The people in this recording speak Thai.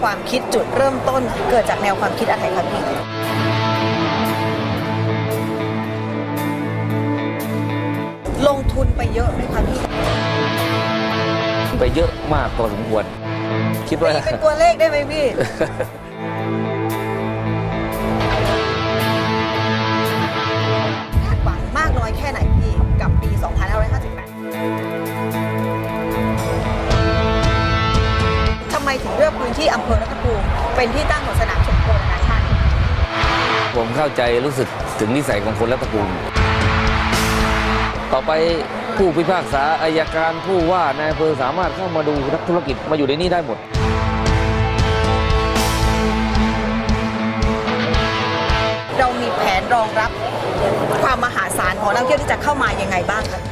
ความคิดจุดเริ่มต้น เกิดจากแนวความคิดอะไรครับพี่ลงทุนไปเยอะไหมคะพี่ไปเยอะมากพอสมควรคิดว่า เป็นตัวเลขได้ไหมพี่ ที่อำเภอรัตภูมิเป็นที่ตั้งของสนามชมโคนานาชาติผมเข้าใจรู้สึกถึงนิสัยของคนรัฐภูมิต่อไปผู้พิพากษาอายการผู้ว่านายอำเภอสามารถเข้ามาดูนักธุรกิจมาอยู่ในนี้ได้หมดเรามีแผนรองรับความมหาศาลของนักท่องเที่ยวที่จะเข้ามายังไงบ้างครับ